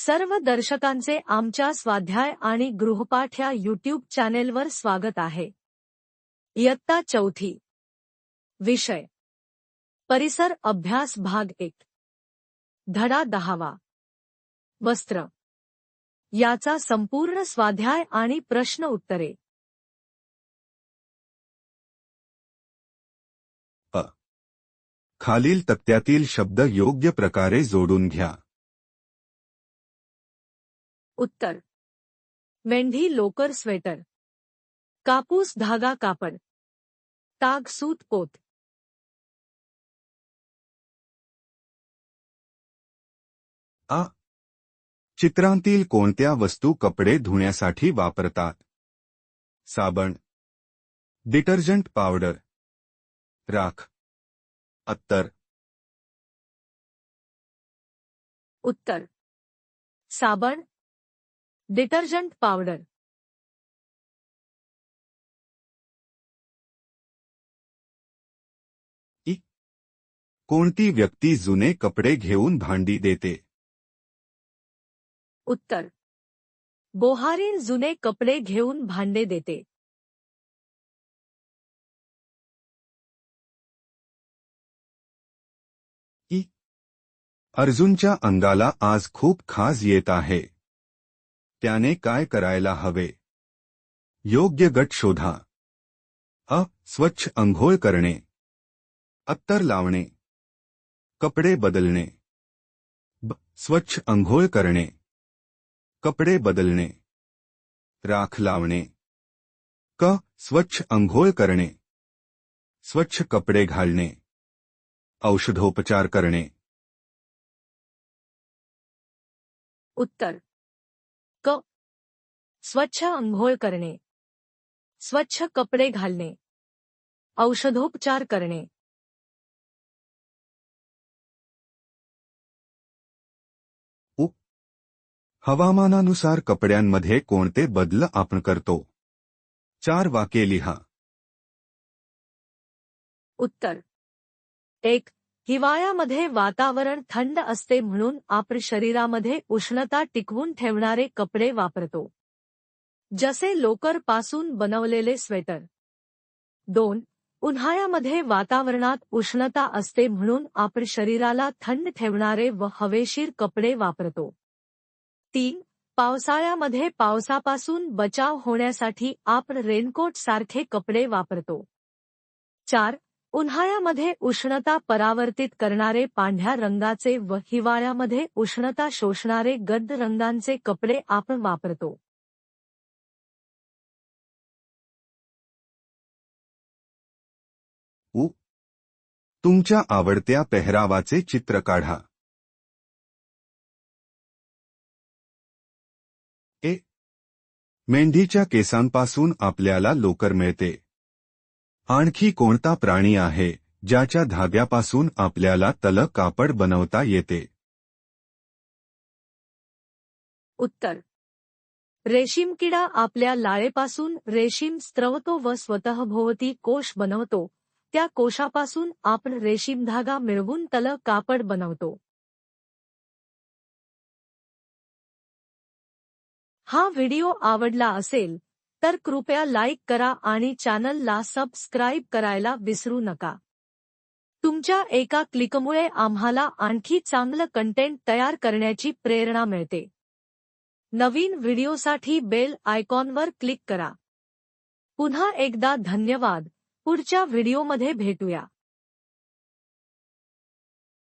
सर्व दर्शकांचे आमच्या स्वाध्याय आणि गृहपाठ या युट्यूब चॅनेलवर स्वागत आहे. इयत्ता चौथी. विषय. परिसर अभ्यास भाग एक. धडा दहावा. वस्त्र. याचा संपूर्ण स्वाध्याय आणि प्रश्न उत्तरे. खालील तक्त्यातील शब्द योग्य प्रकारे जोडून घ्या. उत्तर। मेंढी लोकर स्वेटर। कापूस धागा कापड। ताग सूत पोत। आ. चित्रांतील कोणत्या वस्तू कपडे धुण्यासाठी वापरतात? साबण. Detergent powder. राख. अत्तर. उत्तर. साबण. Detergent powder. कोणती व्यक्ती जुने कपडे घेऊन भांडी देते? उत्तर. बोहारीन जुने कपडे घेऊन भांडे देते. अर्जुनच्या अंगाला आज खूप खास येत आहे. त्याने काय करायला हवे? योग्य गट शोधा. अ, स्वच्छ अंघोळ करणे. अत्तर लावणे. कपडे बदलणे. ब, स्वच्छ अंघोळ करणे. कपडे बदलणे. राख लावणे. क, स्वच्छ अंघोळ करणे. स्वच्छ कपडे घालणे. औषधोपचार करणे. उत्तर. स्वच्छ अंघोळ करणे. स्वच्छ कपडे घालणे. औषधोपचार करणे. हवामानानुसार कपड्यांमध्ये कोणते बदल आपण करतो? चार वाक्ये लिहा. उत्तर. एक हिवाळ्यामध्ये वातावरण थंड असते म्हणून आपण शरीरामध्ये उष्णता टिकवून ठेवणारे कपडे वापरतो. जसे लोकर पासून बनवलेले स्वेटर. दोन, उन्हाळ्यामध्ये वातावरणात उष्णता असते म्हणून आपण शरीराला थंड ठेवणारे व हवेशीर कपडे वापरतो. तीन, पावसाळ्यामध्ये पावसापासून बचाव होण्यासाठी आपण रेनकोट सारखे कपडे वापरतो. चार, उन्हाळ्यामध्ये उष्णता परावर्तित करणारे पांढऱ्या रंगाचे व हिवाळ्यामध्ये उष्णता शोषणारे गद्द रंगांचे कपडे आपण वापरतो. उ. तुमच्या आवडत्या पेहरावाचे चित्र काढा. ए. मेंढीच्या केसांपासून आपल्याला लोकर मिळते. आणखी कोणता प्राणी आहे ज्याच्या धाग्यापासून आपल्याला तल कापड बनवता येते? उत्तर. रेशीम किडा आपल्या लाळेपासून रेशीम स्त्रवतो व स्वतःभोवती कोश बनवतो. त्या कोशापासून आपण रेशीम धागा मिळवून तल कापड बनवतो. हा व्हिडिओ आवडला असेल तर कृपया लाईक करा आणि चॅनलला सबस्क्राईब करायला विसरू नका. तुमच्या एका क्लिकमुळे आम्हाला आणखी चांगलं कंटेंट तयार करण्याची प्रेरणा मिळते. नवीन व्हिडिओसाठी बेल आयकॉनवर क्लिक करा. पुन्हा एकदा धन्यवाद. पुढच्या व्हिडिओमध्ये भेटूया.